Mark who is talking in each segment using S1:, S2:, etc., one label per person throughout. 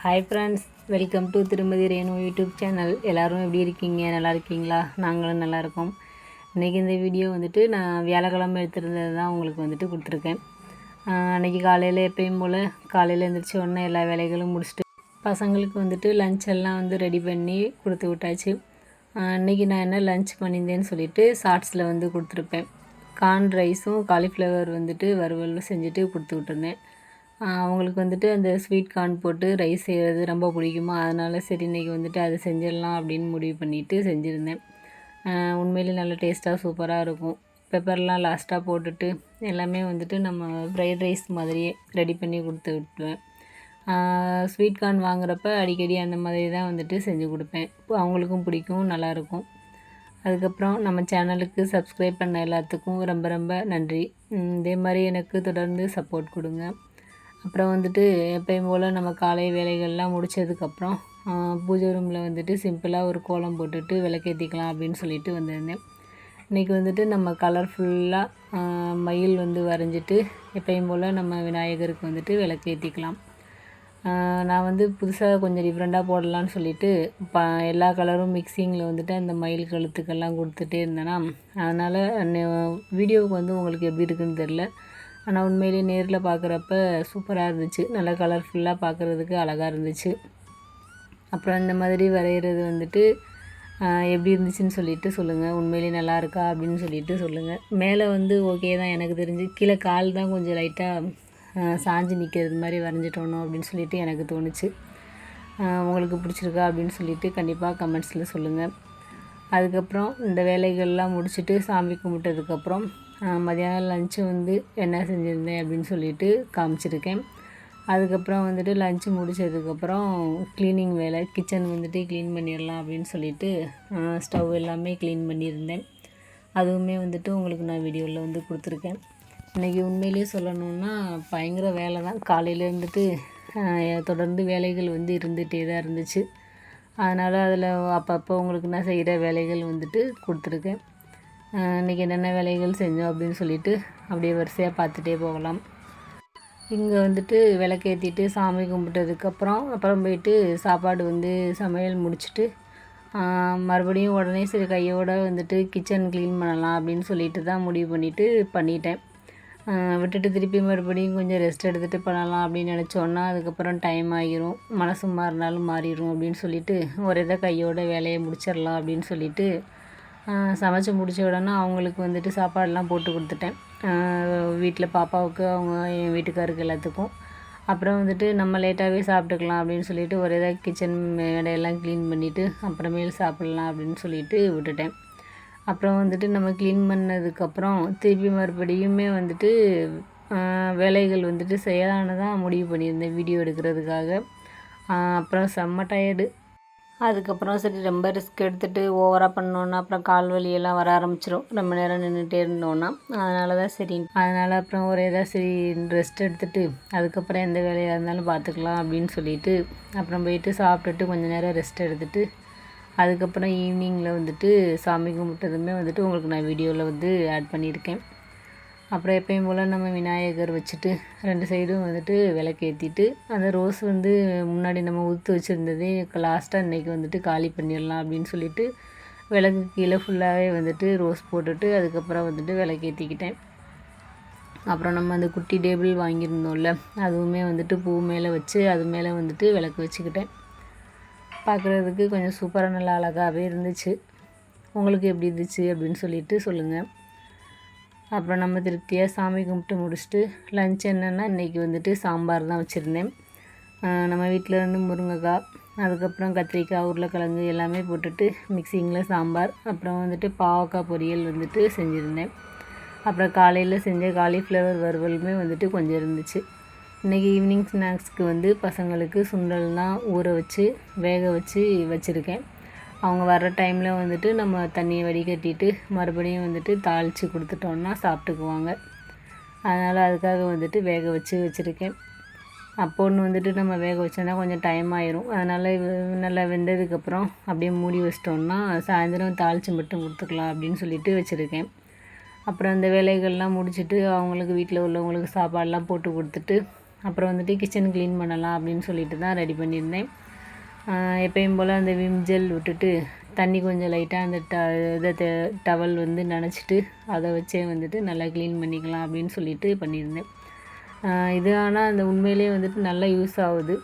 S1: hi friends welcome to திருமதி Renu YouTube channel எல்லோரும் எப்படி இருக்கீங்க நல்லா இருக்கீங்களா நாங்களும் நல்லாயிருக்கோம் இன்றைக்கி இந்த வீடியோ வந்துட்டு நான் வியாழக்கிழமை எடுத்துருந்தது தான் உங்களுக்கு வந்துட்டு கொடுத்துருக்கேன் அன்றைக்கி காலையில் எப்பயும் போல் காலையில் எழுந்திரிச்ச உடனே எல்லா வேலைகளும் முடிச்சுட்டு பசங்களுக்கு வந்துட்டு லஞ்ச் எல்லாம் வந்து ரெடி பண்ணி கொடுத்து விட்டாச்சு அன்றைக்கி நான் என்ன லஞ்ச் பண்ணியிருந்தேன்னு சொல்லிவிட்டு ஷார்ட்ஸில் வந்து கொடுத்துருப்பேன் கார்ன் ரைஸும் காலிஃப்ளவர் வந்துட்டு வறுவல் செஞ்சுட்டு கொடுத்து விட்டுருந்தேன் அவங்களுக்கு வந்துட்டு அந்த ஸ்வீட் கார்ன் போட்டு ரைஸ் செய்கிறது ரொம்ப பிடிக்குமா அதனால் சரி இன்றைக்கி வந்துட்டு அது செஞ்சிடலாம் அப்படின்னு முடிவு பண்ணிவிட்டு செஞ்சுருந்தேன் உண்மையிலே நல்லா டேஸ்ட்டாக சூப்பராக இருக்கும் பெப்பர்லாம் லாஸ்ட்டாக போட்டுட்டு எல்லாமே வந்துட்டு நம்ம ஃப்ரைட் ரைஸ் மாதிரியே ரெடி பண்ணி கொடுத்து விட்டுருவேன் ஸ்வீட் கார்ன் வாங்குறப்ப அடிக்கடி அந்த மாதிரி தான் வந்துட்டு செஞ்சு கொடுப்பேன் அவங்களுக்கும் பிடிக்கும் நல்லாயிருக்கும் அதுக்கப்புறம் நம்ம சேனலுக்கு சப்ஸ்கிரைப் பண்ண எல்லாத்துக்கும் ரொம்ப ரொம்ப நன்றி இதே மாதிரி எனக்கு தொடர்ந்து சப்போர்ட் கொடுங்க அப்புறம் வந்துட்டு எப்பயும் போல் நம்ம காலை வேலைகள்லாம் முடித்ததுக்கப்புறம் பூஜை ரூமில் வந்துட்டு சிம்பிளாக ஒரு கோலம் போட்டுட்டு விளக்கேற்றிக்கலாம் அப்படின்னு சொல்லிட்டு வந்திருந்தேன் இன்றைக்கி வந்துட்டு நம்ம கலர்ஃபுல்லாக மயில் வந்து வரைஞ்சிட்டு எப்பயும் போல் நம்ம விநாயகருக்கு வந்துட்டு விளக்கேற்றிக்கலாம் நான் வந்து புதுசாக கொஞ்சம் டிஃப்ரெண்ட்டாக போடலான்னு சொல்லிட்டு ப எல்லா கலரும் மிக்சிங்கில் வந்துட்டு அந்த மயில் கழுத்துக்கெல்லாம் கொடுத்துட்டே இருந்தேன்னா அதனால் வீடியோவுக்கு வந்து உங்களுக்கு எப்படி இருக்குன்னு தெரில ஆனால் உண்மையிலே நேரில் பார்க்குறப்ப சூப்பராக இருந்துச்சு நல்லா கலர்ஃபுல்லாக பார்க்குறதுக்கு அழகாக இருந்துச்சு அப்புறம் இந்த மாதிரி வரைகிறது வந்துட்டு எப்படி இருந்துச்சுன்னு சொல்லிட்டு சொல்லுங்கள் உண்மையிலே நல்லா இருக்கா அப்படின்னு சொல்லிட்டு சொல்லுங்கள் மேலே வந்து ஓகே தான் எனக்கு தெரிஞ்சு கீழே கால் தான் கொஞ்சம் லைட்டாக சாஞ்சு நிற்கிறது மாதிரி வரைஞ்சிட்டோணும் அப்படின்னு சொல்லிட்டு எனக்கு தோணுச்சு உங்களுக்கு பிடிச்சிருக்கா அப்படின்னு சொல்லிட்டு கண்டிப்பாக கமெண்ட்ஸில் சொல்லுங்கள் அதுக்கப்புறம் இந்த வேலைகள்லாம் முடிச்சுட்டு சாமி கும்பிட்டதுக்கப்புறம் மதியானம் லஞ்சு வந்து என்ன செஞ்சுருந்தேன் அப்படின்னு சொல்லிட்டு காமிச்சிருக்கேன் அதுக்கப்புறம் வந்துட்டு லஞ்சு முடித்ததுக்கப்புறம் க்ளீனிங் வேலை கிச்சன் வந்துட்டு க்ளீன் பண்ணிடலாம் அப்படின்னு சொல்லிட்டு ஸ்டவ் எல்லாமே க்ளீன் பண்ணியிருந்தேன் அதுவுமே வந்துட்டு உங்களுக்கு நான் வீடியோவில் வந்து கொடுத்துருக்கேன் இன்றைக்கி உண்மையிலேயே சொல்லணுன்னா பயங்கர வேலை தான் காலையில் இருந்துட்டு தொடர்ந்து வேலைகள் வந்து இருந்துகிட்டே தான் இருந்துச்சு அதனால் அதில் அப்பப்போ உங்களுக்கு நான் செய்கிற வேலைகள் வந்துட்டு கொடுத்துருக்கேன் இன்றைக்கி என்னென்ன வேலைகள் செஞ்சோம் அப்படின்னு சொல்லிட்டு அப்படியே வரிசையாக பார்த்துட்டே போகலாம் இங்கே வந்துட்டு விளக்கேற்றிட்டு சாமி கும்பிட்டதுக்கப்புறம் அப்புறம் போயிட்டு சாப்பாடு வந்து சமையல் முடிச்சுட்டு மறுபடியும் உடனே சரி கையோடு வந்துட்டு கிச்சன் க்ளீன் பண்ணலாம் அப்படின்னு சொல்லிட்டு தான் முடிவு பண்ணிவிட்டு பண்ணிட்டேன் விட்டுட்டு திருப்பி மறுபடியும் கொஞ்சம் ரெஸ்ட் எடுத்துகிட்டு பண்ணலாம் அப்படின்னு நினச்சோன்னா அதுக்கப்புறம் டைம் ஆகிரும் மனசு மாறினாலும் மாறிடும் அப்படின்னு சொல்லிட்டு ஒரு இதை கையோட வேலையை முடிச்சிடலாம் அப்படின்னு சொல்லிட்டு சமைச்சு முடிச்ச உடனே அவங்களுக்கு வந்துட்டு சாப்பாடெலாம் போட்டு கொடுத்துட்டேன் வீட்டில் பாப்பாவுக்கு அவங்க என் வீட்டுக்காருக்கு எல்லாத்துக்கும் அப்புறம் வந்துட்டு நம்ம லேட்டாகவே சாப்பிட்டுக்கலாம் அப்படின்னு சொல்லிட்டு ஒரே தான் கிச்சன் இடையெல்லாம் க்ளீன் பண்ணிவிட்டு அப்புறமேல் சாப்பிட்லாம் அப்படின்னு சொல்லிட்டு விட்டுட்டேன் அப்புறம் வந்துட்டு நம்ம க்ளீன் பண்ணதுக்கப்புறம் திருப்பி மறுபடியுமே வந்துட்டு வேலைகள் வந்துட்டு செய்யலான்னு தான் முடிவு பண்ணியிருந்தேன் வீடியோ எடுக்கிறதுக்காக அப்புறம் செம்ம டயர்டு அதுக்கப்புறம் சரி ரொம்ப ரிஸ்க் எடுத்துகிட்டு ஓவராக பண்ணோன்னா அப்புறம் கால் வலியெல்லாம் வர ஆரம்பிச்சிடும் ரொம்ப நேரம் நின்றுட்டே இருந்தோன்னா அதனால தான் சரி அதனால் அப்புறம் ஒரு ஏதாவது சரி ரெஸ்ட் எடுத்துகிட்டு அதுக்கப்புறம் எந்த வேலையாக இருந்தாலும் பார்த்துக்கலாம் அப்படின்னு சொல்லிட்டு அப்புறம் போயிட்டு சாப்பிட்டுட்டு கொஞ்சம் நேரம் ரெஸ்ட் எடுத்துகிட்டு அதுக்கப்புறம் ஈவினிங்கில் வந்துட்டு சாமி கும்பிட்டதுமே வந்துட்டு உங்களுக்கு நான் வீடியோவில் வந்து ஆட் பண்ணியிருக்கேன் அப்புறம் எப்பயும் போல் நம்ம விநாயகர் வச்சுட்டு ரெண்டு சைடும் வந்துட்டு விளக்கேற்றிட்டு அந்த ரோஸ் வந்து முன்னாடி நம்ம ஊற்று வச்சுருந்ததே லாஸ்ட்டாக இன்றைக்கி வந்துட்டு காலி பண்ணிடலாம் அப்படின்னு சொல்லிட்டு விளக்கு கீழே ஃபுல்லாகவே வந்துட்டு ரோஸ் போட்டுட்டு அதுக்கப்புறம் வந்துட்டு விளக்கேற்றிக்கிட்டேன் அப்புறம் நம்ம அந்த குட்டி டேபிள் வாங்கியிருந்தோம்ல அதுவுமே வந்துட்டு பூ மேலே வச்சு அது மேலே வந்துட்டு விளக்கு வச்சுக்கிட்டேன் பார்க்குறதுக்கு கொஞ்சம் சூப்பராக நல்லா அழகாகவே இருந்துச்சு உங்களுக்கு எப்படி இருந்துச்சு அப்படின்னு சொல்லிட்டு சொல்லுங்கள் அப்புறம் நம்ம திருப்தியாக சாமி கும்பிட்டு முடிச்சுட்டு லஞ்ச் என்னென்னா இன்றைக்கி வந்துட்டு சாம்பார் தான் வச்சுருந்தேன் நம்ம வீட்டில் வந்து முருங்கைக்காய் அதுக்கப்புறம் கத்திரிக்காய் உருளைக்கிழங்கு எல்லாமே போட்டுட்டு மிக்சிங்கில் சாம்பார் அப்புறம் வந்துட்டு பாவக்காய் பொரியல் வந்துட்டு செஞ்சுருந்தேன் அப்புறம் காலையில் செஞ்ச காலிஃப்ளவர் வறுவலுமே வந்துட்டு கொஞ்சம் இருந்துச்சு இன்றைக்கி ஈவினிங் ஸ்நாக்ஸ்க்கு வந்து பசங்களுக்கு சுண்டல்லாம் ஊற வச்சு வேக வச்சு வச்சுருக்கேன் அவங்க வர்ற டைமில் வந்துட்டு நம்ம தண்ணியை வடிகட்டிட்டு மறுபடியும் வந்துட்டு தாளித்து கொடுத்துட்டோன்னா சாப்பிட்டுக்குவாங்க அதனால் அதுக்காக வந்துட்டு வேக வச்சு வச்சுருக்கேன் ஒன்று வந்துட்டு நம்ம வேக வச்சோன்னா கொஞ்சம் டைம் ஆயிரும் அதனால் நல்லா வெந்ததுக்கப்புறம் அப்படியே மூடி வச்சிட்டோம்னா சாயந்தரம் தாளித்து மட்டும் கொடுத்துக்கலாம் அப்படின்னு சொல்லிட்டு வச்சுருக்கேன் அப்புறம் அந்த வேலைகள்லாம் முடிச்சுட்டு அவங்களுக்கு வீட்டில் உள்ளவங்களுக்கு சாப்பாடெலாம் போட்டு கொடுத்துட்டு அப்புறம் வந்துட்டு கிச்சன் க்ளீன் பண்ணலாம் அப்படின்னு சொல்லிட்டு தான் ரெடி பண்ணியிருந்தேன் எப்பயும் போல் அந்த விம் ஜெல் விட்டுட்டு தண்ணி கொஞ்சம் லைட்டாக அந்த ட இதை டவல் வந்து நினச்சிட்டு அதை வச்சே வந்துட்டு நல்லா க்ளீன் பண்ணிக்கலாம் அப்படின்னு சொல்லிட்டு பண்ணியிருந்தேன் இது ஆனால் அந்த உண்மையிலே வந்துட்டு நல்லா யூஸ் ஆகுது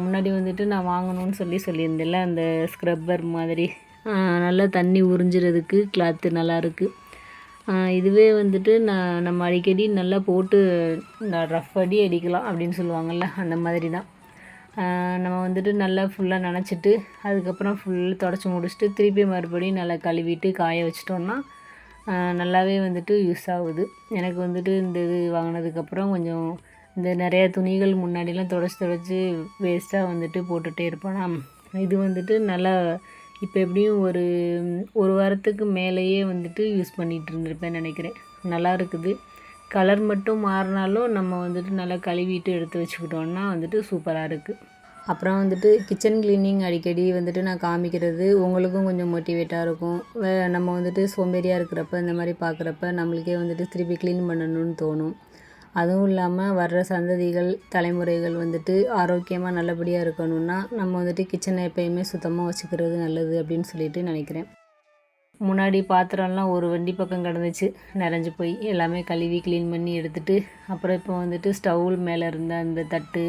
S1: முன்னாடி வந்துட்டு நான் வாங்கணும்னு சொல்லி சொல்லியிருந்தேன்ல அந்த ஸ்க்ரப்பர் மாதிரி நல்லா தண்ணி உறிஞ்சிறதுக்கு கிளாத்து நல்லாயிருக்கு இதுவே வந்துட்டு நான் நம்ம அடிக்கடி நல்லா போட்டு ரஃப் அடி அடிக்கலாம் அப்படின்னு சொல்லுவாங்கள்ல அந்த மாதிரி தான் நம்ம வந்துட்டு நல்லா ஃபுல்லாக நினச்சிட்டு அதுக்கப்புறம் ஃபுல் தொடச்சி முடிச்சுட்டு திருப்பி மறுபடியும் நல்லா கழுவிட்டு காய வச்சிட்டோன்னா நல்லாவே வந்துட்டு யூஸ் ஆகுது எனக்கு வந்துட்டு இந்த இது வாங்கினதுக்கப்புறம் கொஞ்சம் இந்த நிறையா துணிகள் முன்னாடிலாம் தொடச்சி தொடச்சி வேஸ்ட்டாக வந்துட்டு போட்டுகிட்டே இருப்பேனா இது வந்துட்டு நல்லா இப்போ எப்படியும் ஒரு ஒரு வாரத்துக்கு மேலேயே வந்துட்டு யூஸ் பண்ணிகிட்டு இருந்திருப்பேன் நினைக்கிறேன் நல்லா இருக்குது கலர் மட்டும் மாறினாலும் நம்ம வந்துட்டு நல்லா கழுவிட்டு எடுத்து வச்சுக்கிட்டோன்னா வந்துட்டு சூப்பராக இருக்குது அப்புறம் வந்துட்டு கிச்சன் க்ளீனிங் அடிக்கடி வந்துட்டு நான் காமிக்கிறது உங்களுக்கும் கொஞ்சம் மோட்டிவேட்டாக இருக்கும் நம்ம வந்துட்டு சோம்பேறியாக இருக்கிறப்ப இந்த மாதிரி பார்க்குறப்ப நம்மளுக்கே வந்துட்டு திருப்பி க்ளீன் பண்ணணும்னு தோணும் அதுவும் இல்லாமல் வர்ற சந்ததிகள் தலைமுறைகள் வந்துட்டு ஆரோக்கியமாக நல்லபடியாக இருக்கணும்னா நம்ம வந்துட்டு கிச்சனை எப்பயுமே சுத்தமாக வச்சுக்கிறது நல்லது அப்படின்னு சொல்லிட்டு நினைக்கிறேன் முன்னாடி பாத்திரம்லாம் ஒரு வண்டி பக்கம் கிடந்துச்சு நிறைஞ்சு போய் எல்லாமே கழுவி க்ளீன் பண்ணி எடுத்துட்டு அப்புறம் இப்போ வந்துட்டு ஸ்டவ் மேலே இருந்த அந்த தட்டு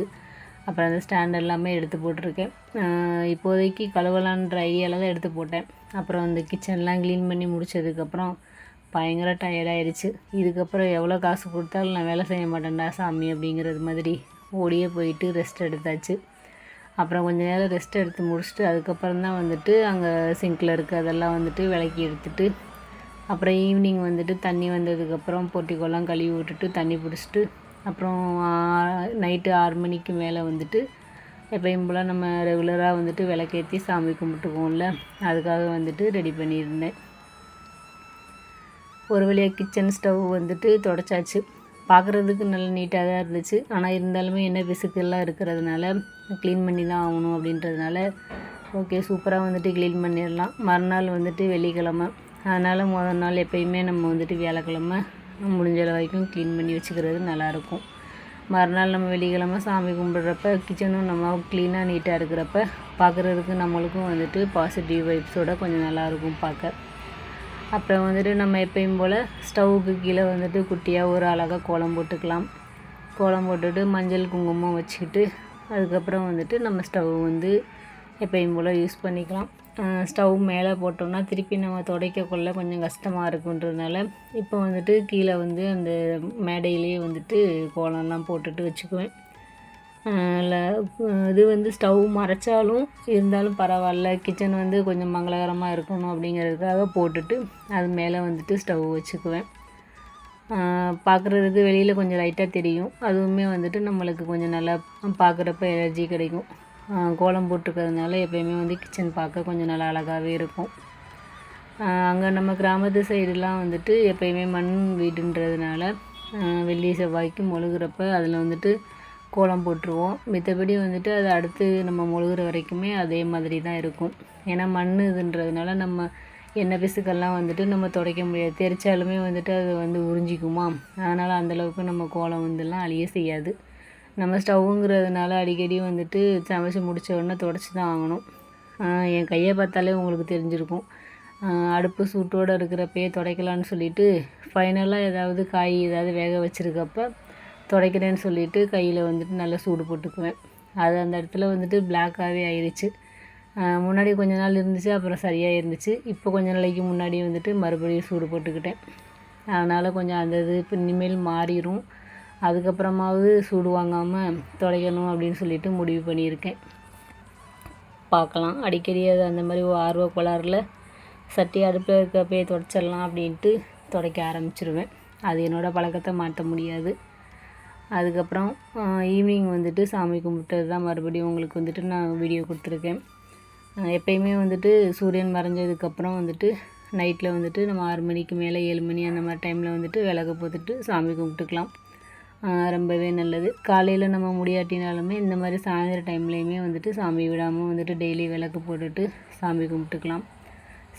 S1: அப்புறம் அந்த ஸ்டாண்ட் எல்லாமே எடுத்து போட்டிருக்கேன் இப்போதைக்கு கழுவலான்ற ஐடியாவில் தான் எடுத்து போட்டேன் அப்புறம் அந்த கிச்சன்லாம் க்ளீன் பண்ணி முடித்ததுக்கப்புறம் பயங்கர டயர்டாயிருச்சு இதுக்கப்புறம் எவ்வளோ காசு கொடுத்தாலும் நான் வேலை செய்ய மாட்டேன்டா சாமி அப்படிங்கிறது மாதிரி ஓடியே போயிட்டு ரெஸ்ட் எடுத்தாச்சு அப்புறம் கொஞ்ச நேரம் ரெஸ்ட் எடுத்து முடிச்சுட்டு அதுக்கப்புறம் தான் வந்துட்டு அங்கே சிங்கில் அதெல்லாம் வந்துட்டு விளக்கி எடுத்துட்டு அப்புறம் ஈவினிங் வந்துட்டு தண்ணி வந்ததுக்கப்புறம் போட்டிக்கோலாம் கழுவி விட்டுட்டு தண்ணி பிடிச்சிட்டு அப்புறம் நைட்டு ஆறு மணிக்கு மேலே வந்துட்டு எப்பயும் போல் நம்ம ரெகுலராக வந்துட்டு விளக்கேற்றி சாமி கும்பிட்டுக்குவோம்ல அதுக்காக வந்துட்டு ரெடி பண்ணியிருந்தேன் ஒரு வழியாக கிச்சன் ஸ்டவ் வந்துட்டு தொடச்சாச்சு பார்க்குறதுக்கு நல்ல நீட்டாக தான் இருந்துச்சு ஆனால் இருந்தாலுமே என்ன விசுக்கெல்லாம் இருக்கிறதுனால க்ளீன் பண்ணி தான் ஆகணும் அப்படின்றதுனால ஓகே சூப்பராக வந்துட்டு க்ளீன் பண்ணிடலாம் மறுநாள் வந்துட்டு வெள்ளிக்கிழமை அதனால் முதல் நாள் எப்போயுமே நம்ம வந்துட்டு வியாழக்கிழமை முடிஞ்ச வரைக்கும் க்ளீன் பண்ணி வச்சுக்கிறது நல்லாயிருக்கும் மறுநாள் நம்ம வெள்ளிக்கிழமை சாமி கும்பிட்றப்ப கிச்சனும் நம்ம க்ளீனாக நீட்டாக இருக்கிறப்ப பார்க்குறதுக்கு நம்மளுக்கும் வந்துட்டு பாசிட்டிவ் வைப்ஸோட கொஞ்சம் நல்லாயிருக்கும் பார்க்க அப்புறம் வந்துட்டு நம்ம எப்பயும் போல் ஸ்டவ்வுக்கு கீழே வந்துட்டு குட்டியாக ஒரு அழகாக கோலம் போட்டுக்கலாம் கோலம் போட்டுட்டு மஞ்சள் குங்குமம் வச்சுக்கிட்டு அதுக்கப்புறம் வந்துட்டு நம்ம ஸ்டவ் வந்து எப்பயும் போல் யூஸ் பண்ணிக்கலாம் ஸ்டவ் மேலே போட்டோம்னா திருப்பி நம்ம துடைக்கக்குள்ள கொஞ்சம் கஷ்டமாக இருக்குன்றதுனால இப்போ வந்துட்டு கீழே வந்து அந்த மேடையிலேயே வந்துட்டு கோலம்லாம் போட்டுட்டு வச்சுக்குவேன் இது வந்து ஸ்டவ் மறைச்சாலும் இருந்தாலும் பரவாயில்ல கிச்சன் வந்து கொஞ்சம் மங்களகரமாக இருக்கணும் அப்படிங்கிறதுக்காக போட்டுட்டு அது மேலே வந்துட்டு ஸ்டவ் வச்சுக்குவேன் பார்க்குறதுக்கு வெளியில் கொஞ்சம் லைட்டாக தெரியும் அதுவுமே வந்துட்டு நம்மளுக்கு கொஞ்சம் நல்லா பார்க்குறப்ப எனர்ஜி கிடைக்கும் கோலம் போட்டுருக்கிறதுனால எப்போயுமே வந்து கிச்சன் பார்க்க கொஞ்சம் நல்லா அழகாகவே இருக்கும் அங்கே நம்ம கிராமத்து சைடுலாம் வந்துட்டு எப்போயுமே மண் வீடுன்றதுனால வெள்ளி செவ்வாய்க்கு மொழுகிறப்ப அதில் வந்துட்டு கோலம் போட்டுருவோம் மத்தபடி வந்துட்டு அது அடுத்து நம்ம முழுகிற வரைக்குமே அதே மாதிரி தான் இருக்கும் ஏன்னா மண் இதுன்றதுனால நம்ம எண்ணெய் பிசுக்கெல்லாம் வந்துட்டு நம்ம துடைக்க முடியாது தெரிச்சாலுமே வந்துட்டு அது வந்து உறிஞ்சிக்குமா அதனால் அந்தளவுக்கு நம்ம கோலம் வந்துலாம் அழிய செய்யாது நம்ம ஸ்டவ்வுங்கிறதுனால அடிக்கடி வந்துட்டு சமைச்சு முடித்த உடனே துடைச்சி தான் ஆகணும் என் கையை பார்த்தாலே உங்களுக்கு தெரிஞ்சிருக்கும் அடுப்பு சூட்டோடு இருக்கிறப்பயே துடைக்கலான்னு சொல்லிவிட்டு ஃபைனலாக ஏதாவது காய் ஏதாவது வேக வச்சுருக்கப்போ துடைக்கிறேன்னு சொல்லிவிட்டு கையில் வந்துட்டு நல்லா சூடு போட்டுக்குவேன் அது அந்த இடத்துல வந்துட்டு பிளாக்காகவே ஆயிடுச்சு முன்னாடி கொஞ்ச நாள் இருந்துச்சு அப்புறம் சரியாக இருந்துச்சு இப்போ கொஞ்ச நாளைக்கு முன்னாடி வந்துட்டு மறுபடியும் சூடு போட்டுக்கிட்டேன் அதனால் கொஞ்சம் அந்த இது இப்போ இனிமேல் மாறிடும் அதுக்கப்புறமாவது சூடு வாங்காமல் துடைக்கணும் அப்படின்னு சொல்லிட்டு முடிவு பண்ணியிருக்கேன் பார்க்கலாம் அடிக்கடி அது அந்த மாதிரி ஆர்வ கோளாறில் சட்டி அடுப்பில் இருக்கப்பே துடைச்சிடலாம் அப்படின்ட்டு துடைக்க ஆரம்பிச்சிருவேன் அது என்னோடய பழக்கத்தை மாற்ற முடியாது அதுக்கப்புறம் ஈவினிங் வந்துட்டு சாமி கும்பிட்டது தான் மறுபடியும் உங்களுக்கு வந்துட்டு நான் வீடியோ கொடுத்துருக்கேன் எப்பயுமே வந்துட்டு சூரியன் மறைஞ்சதுக்கப்புறம் வந்துட்டு நைட்டில் வந்துட்டு நம்ம ஆறு மணிக்கு மேலே ஏழு மணி அந்த மாதிரி டைமில் வந்துட்டு விளக்கு போத்துட்டு சாமி கும்பிட்டுக்கலாம் ரொம்பவே நல்லது காலையில் நம்ம முடியாட்டினாலுமே இந்த மாதிரி சாயந்தர டைம்லேயுமே வந்துட்டு சாமி விடாமல் வந்துட்டு டெய்லி விளக்கு போட்டுட்டு சாமி கும்பிட்டுக்கலாம்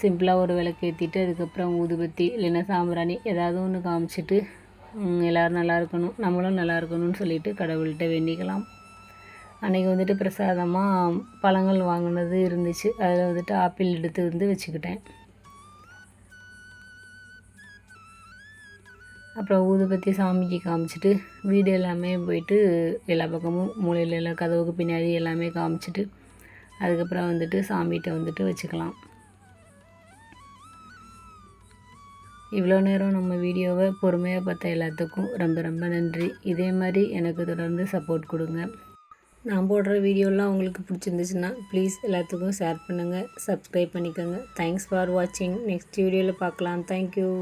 S1: சிம்பிளாக ஒரு விளக்கு ஏற்றிட்டு அதுக்கப்புறம் ஊதுபத்தி இல்லைன்னா சாம்பிராணி ஏதாவது ஒன்று காமிச்சிட்டு எல்லோரும் நல்லா இருக்கணும் நம்மளும் நல்லா இருக்கணும்னு சொல்லிட்டு கடவுள்கிட்ட வேண்டிக்கலாம் அன்றைக்கி வந்துட்டு பிரசாதமாக பழங்கள் வாங்கினது இருந்துச்சு அதில் வந்துட்டு ஆப்பிள் எடுத்து வந்து வச்சுக்கிட்டேன் அப்புறம் ஊதுபத்தி சாமிக்கு காமிச்சிட்டு வீடு எல்லாமே போயிட்டு எல்லா பக்கமும் மூலையில் எல்லாம் கதவுக்கு பின்னாடி எல்லாமே காமிச்சிட்டு அதுக்கப்புறம் வந்துட்டு சாமிகிட்ட வந்துட்டு வச்சுக்கலாம் இவ்வளோ நேரம் நம்ம வீடியோவை பொறுமையாக பார்த்த எல்லாத்துக்கும் ரொம்ப ரொம்ப நன்றி இதே மாதிரி எனக்கு தொடர்ந்து சப்போர்ட் கொடுங்க நான் போடுற வீடியோலாம் உங்களுக்கு பிடிச்சிருந்துச்சுன்னா ப்ளீஸ் எல்லாத்துக்கும் ஷேர் பண்ணுங்கள் சப்ஸ்கிரைப் பண்ணிக்கோங்க தேங்க்ஸ் ஃபார் வாட்சிங் நெக்ஸ்ட் வீடியோவில் பார்க்கலாம் தேங்க்யூ